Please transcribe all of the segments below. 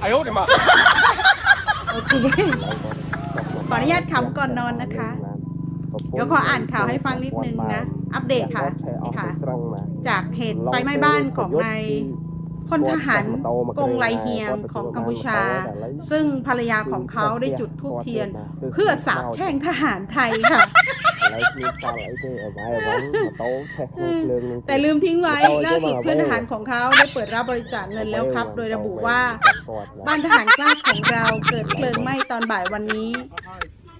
ไอ้โอ้ยมาขออนุญาตขำก่อนนอนนะคะ เดี๋ยวขออ่านข่าวให้ฟังนิดนึงนะ อัปเดตค่ะค่ะ จากเหตุไฟไหม้บ้านของนายคนทหารกงไลเฮียงของกัมพูชา ซึ่งภรรยาของเขาได้จุดธูปเทียน เพื่อสาบแช่งทหารไทยค่ะ แต่ลืมทิ้งไว้ล่าสุดเพื่อนทหารของเขาได้เปิดรับบริจาคเงินแล้วครับ โดยระบุว่า บ้านทหารกล้าของเราเกิดเพลิงไหม้ตอนบ่ายวันนี้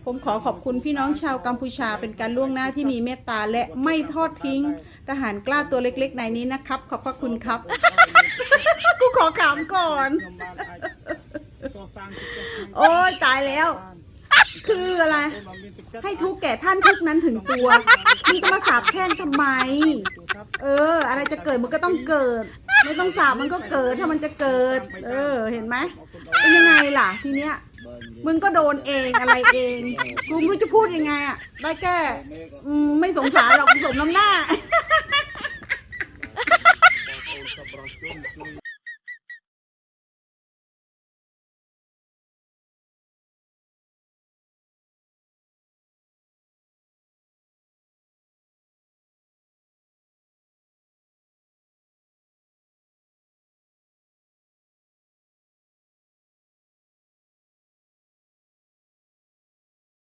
ผมขอขอบคุณพี่น้องชาวกัมพูชาเป็นการล่วงหน้าที่มีเมตตาและไม่ทอดทิ้ง ทหารกล้าตัวเล็กๆในนี้นะครับ ขอบพระคุณครับ กูขอขำก่อน โอ้ยตายแล้ว คืออะไร ให้ทุกแก่ท่านทุกนั้นถึงตัวมึงจะมาสาบแช่งทำไม เออ อะไรจะเกิดมันก็ต้องเกิด ไม่ต้องสาบมันก็เกิดถ้ามันจะเกิด เออ เห็นไหมเป็นยังไงล่ะทีเนี้ยมึงก็โดนเองอะไรเองกูไม่งจะพูดยังไงอะได้แก่ไม่สงสารหรอกสมน้ำหน้า